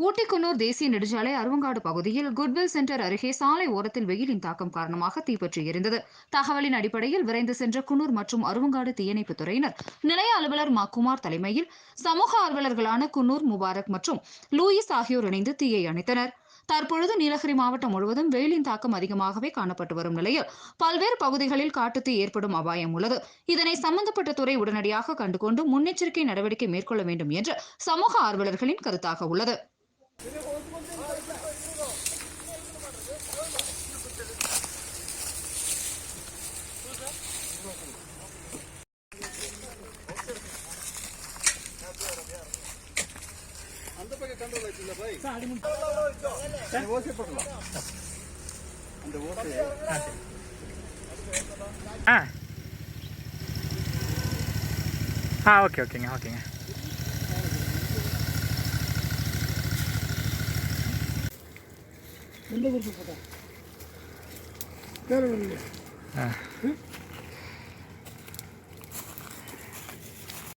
ஊட்டிக்குன்னூர் தேசிய நெடுஞ்சாலை அருவங்காடு பகுதியில் குட்வில் சென்டர் அருகே சாலை ஓரத்தில் வெயிலின் தாக்கம் காரணமாக தீப்பற்றி எரிந்தது. தகவலின் அடிப்படையில் விரைந்து சென்ற குன்னூர் மற்றும் அருவங்காடு தீயணைப்புத் துறையினர் நிலைய அலுவலர் மா குமார் தலைமையில் சமூக ஆர்வலர்களான குன்னூர் முபாரக் மற்றும் லூயிஸ் ஆகியோர் இணைந்து தீயை அணைத்தனர். தற்பொழுது நீலகிரி மாவட்டம் முழுவதும் வெயிலின் தாக்கம் அதிகமாகவே காணப்பட்டு வரும் நிலையில் பல்வேறு பகுதிகளில் காட்டுத்தீ ஏற்படும் அபாயம் உள்ளது. இதனை சம்பந்தப்பட்ட துறை உடனடியாக கண்டுகொண்டு முன்னெச்சரிக்கை நடவடிக்கை மேற்கொள்ள வேண்டும் என்று சமூக ஆர்வலர்களின் கருத்தாக உள்ளது. அந்த பக்கம் கண்ட்ரோல் ஆச்சுல்ல பை அந்த ஓசை போடலாம் அந்த ஓசை ஆ. ஆ ஓகே ஓகேங்க ஓகேங்க. எந்த குரூப் போட்டா. பேர் ஆ.